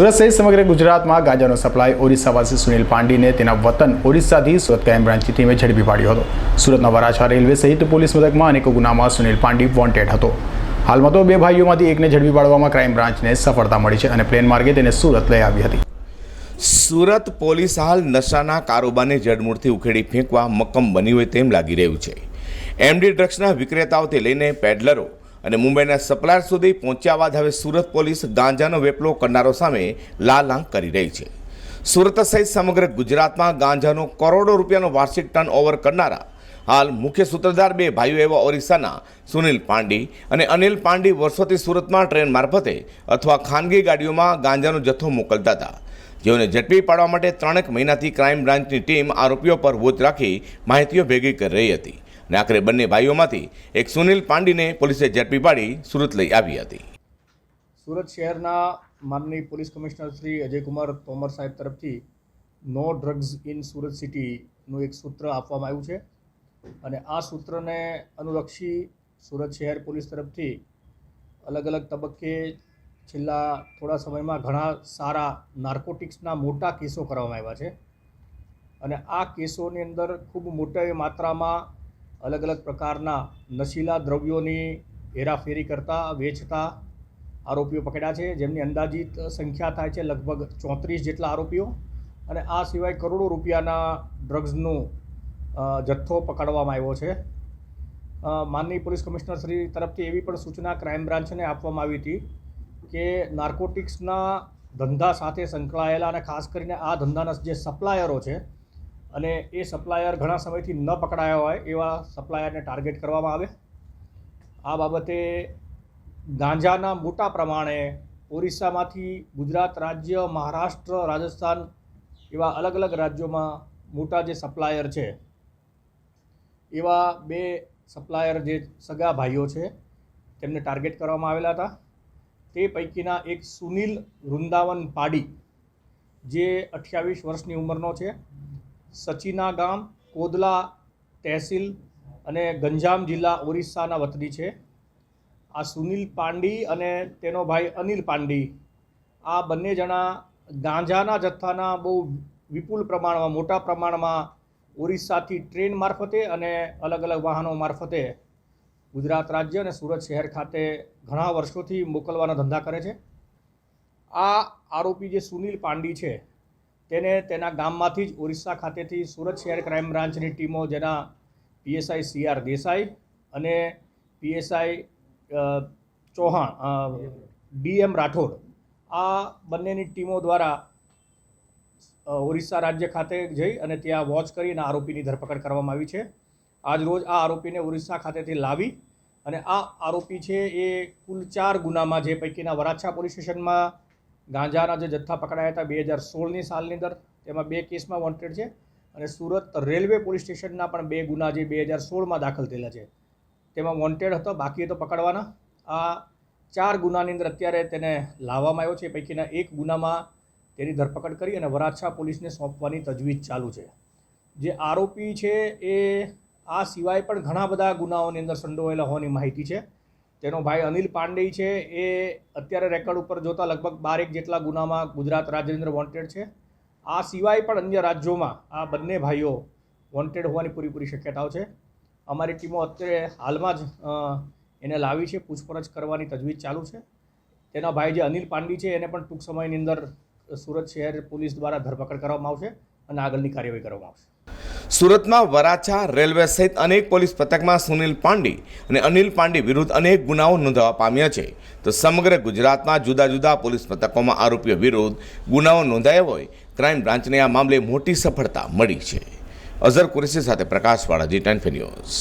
સુરત સહિત સમગ્ર ગુજરાતમાં ગાંજાનો સપ્લાય ઓરિસ્સાવાસી સુનિલ પાંડીને તેના વતન ઓરિસ્સાથી સુરત ક્રાઇમ બ્રાન્ચની ટીમે ઝડપી પાડ્યો હતો. સુરતના વરાછા રેલવે સહિત પોલીસ મથકમાં અનેક ગુનામાં સુનિલ પાંડી વોન્ટેડ હતો. હાલમાં તો બે ભાઈઓમાંથી એકને ઝડપી પાડવામાં ક્રાઇમ બ્રાન્ચને સફળતા મળી છે અને પ્લેન માર્ગે તેને સુરત લઈ આવી હતી. સુરત પોલીસ હાલ નશાના કારોબારને જડમૂળથી ઉખેડી ફેંકવા મક્કમ બની હોય તેમ લાગી રહ્યું છે. એમડી ડ્રગ્સના વિક્રેતાઓથી લઈને પેડલરો અને મુંબઈના સપ્લાયર સુધી પહોંચ્યા બાદ હવે સુરત પોલીસ ગાંજાનો વેપલો કરનારો સામે લાલ આંખ કરી રહી છે. સુરત સહિત સમગ્ર ગુજરાતમાં ગાંજાનો કરોડો રૂપિયાનો વાર્ષિક ટર્ન ઓવર કરનારા હાલ મુખ્ય સૂત્રધાર બે ભાઈઓ એવા ઓરિસ્સાના સુનિલ પાંડી અને અનિલ પાંડી વર્ષોથી સુરતમાં ટ્રેન મારફતે અથવા ખાનગી ગાડીઓમાં ગાંજાનો જથ્થો મોકલતા હતા. જેઓને ઝડપી પાડવા માટે ત્રણેક મહિનાથી ક્રાઇમ બ્રાન્ચની ટીમ આરોપીઓ પર વોચ રાખી માહિતીઓ ભેગી કરી રહી હતી. અને આખરે બંને ભાઈઓમાંથી એક સુનિલ પાંડીને પોલીસે ઝડપી પાડી સુરત લઈ આવી હતી. સુરત શહેરના માનની પોલીસ કમિશનર શ્રી અજયકુમાર તોમર સાહેબ તરફથી નો ડ્રગ્સ ઇન સુરત સિટીનું એક સૂત્ર આપવામાં આવ્યું છે. અને આ સૂત્રને અનુલક્ષી સુરત શહેર પોલીસ તરફથી અલગ અલગ તબક્કે છેલ્લા થોડા સમયમાં ઘણા સારા નાર્કોટિક્સના મોટા કેસો કરવામાં આવ્યા છે. અને આ કેસોની અંદર ખૂબ મોટી માત્રામાં અલગ અલગ પ્રકારના નશીલા દ્રવ્યોની હેરાફેરી કરતા, વેચતા આરોપીઓ પકડ્યા છે. જેમની અંદાજિત સંખ્યા થાય છે લગભગ ચોત્રીસ જેટલા આરોપીઓ. અને આ સિવાય કરોડો રૂપિયાના ડ્રગ્સનું જથ્થો પકડવામાં આવ્યો છે. માનની પોલીસ કમિશનર શ્રી તરફથી એવી પણ સૂચના ક્રાઇમ બ્રાન્ચને આપવામાં આવી હતી કે નાર્કોટિક્સના ધંધા સાથે સંકળાયેલા અને ખાસ કરીને આ ધંધાના જે સપ્લાયરો છે અને એ સપ્લાયર ઘણા સમયથી ન પકડાયા હોય એવા સપ્લાયરને ટાર્ગેટ કરવામાં આવે. આ બાબતે ગાંજાના મોટા પ્રમાણે ઓરિસ્સામાંથી ગુજરાત રાજ્ય, મહારાષ્ટ્ર, રાજસ્થાન એવા અલગ અલગ રાજ્યોમાં મોટા જે સપ્લાયર છે, એવા બે સપ્લાયર જે સગા ભાઈઓ છે, તેમને ટાર્ગેટ કરવામાં આવેલા હતા. તે પૈકીના એક સુનિલ વૃંદાવન પાડી જે અઠ્યાવીસ વર્ષની ઉંમરનો છે. સચિના ગામ, કોદલા તહેસીલ અને ગંજામ જિલ્લા ઓરિસ્સાના વતની છે. આ સુનિલ પાંડી અને તેનો ભાઈ અનિલ પાંડી, આ બંને જણા ગાંજાના જથ્થાના બહુ વિપુલ પ્રમાણમાં, મોટા પ્રમાણમાં ઓરિસ્સાથી ટ્રેન મારફતે અને અલગ અલગ વાહનો મારફતે ગુજરાત રાજ્ય અને સુરત શહેર ખાતે ઘણા વર્ષોથી મોકલવાના ધંધા કરે છે. આ આરોપી જે સુનિલ પાંડી છે તેને તેના ગામમાંથી જ ઓરિસ્સા ખાતેથી સુરત શહેર ક્રાઇમ બ્રાન્ચની ટીમો જેના પીએસઆઈ સી આર દેસાઈ અને પીએસઆઈ ચૌહાણ ડીએમ રાઠોડ આ બંનેની ટીમો દ્વારા ઓરિસ્સા રાજ્ય ખાતે જઈ અને ત્યાં વોચ કરીને આરોપીની ધરપકડ કરવામાં આવી છે. આજ રોજ આ આરોપીને ઓરિસ્સા ખાતેથી લાવી અને આ આરોપી છે એ કુલ ચાર ગુનામાં જે પૈકીના વરાછા પોલીસ સ્ટેશનમાં ગાંજાના જે જથ્થા પકડાયા હતા બે હજાર સોળની સાલની અંદર, તેમાં બે કેસમાં વોન્ટેડ છે અને સુરત રેલવે પોલીસ સ્ટેશનના પણ બે ગુના જે બે હજાર સોળમાં દાખલ થયેલા છે. તેમાં વોન્ટેડ હતો, બાકી તો પકડવાના. આ ચાર ગુનાની અંદર અત્યારે તેને લાવવામાં આવ્યો છે, પૈકીના એક ગુનામાં તેની ધરપકડ કરી અને વરાછા પોલીસને સોંપવાની તજવીજ ચાલુ છે. જે આરોપી છે એ, આ સિવાય પણ ઘણા બધા ગુનાઓની અંદર સંડોવાયેલા હોવાની માહિતી છે. તેનો ભાઈ અનિલ પાંડે છે, એ અત્યારે રેકોર્ડ ઉપર જોતા લગભગ બારેક જેટલા ગુનામાં ગુજરાત રાજેન્દ્ર વોન્ટેડ છે. આ સિવાય પણ અન્ય રાજ્યોમાં આ બંને ભાઈઓ વોન્ટેડ હોવાની પૂરેપૂરી શક્યતાઓ છે. અમારી ટીમો અત્યારે હાલમાં જ એને લાવી છે, પૂછપરછ કરવાની તજવીજ ચાલુ છે. તેના ભાઈ જે અનિલ પાંડી છે, એને પણ ટૂંક સમયની અંદર સુરત શહેર પોલીસ દ્વારા ધરપકડ કરવામાં આવશે અને આગળની કાર્યવાહી કરવામાં આવશે. સુરતમાં વરાછા રેલવે સહિત અનેક પોલીસ પથકમાં સુનિલ પાંડી અને અનિલ પાંડી વિરુદ્ધ અનેક ગુનાઓ નોંધાવા પામ્યા છે. તો સમગ્ર ગુજરાતમાં જુદા જુદા પોલીસ પથકોમાં આરોપીઓ વિરુદ્ધ ગુનાઓ નોંધાયા હોય, ક્રાઇમ બ્રાન્ચને આ મામલે મોટી સફળતા મળી છે. અઝર કુરેશી સાથે પ્રકાશવાળા જી ટેન્ફે ન્યૂઝ.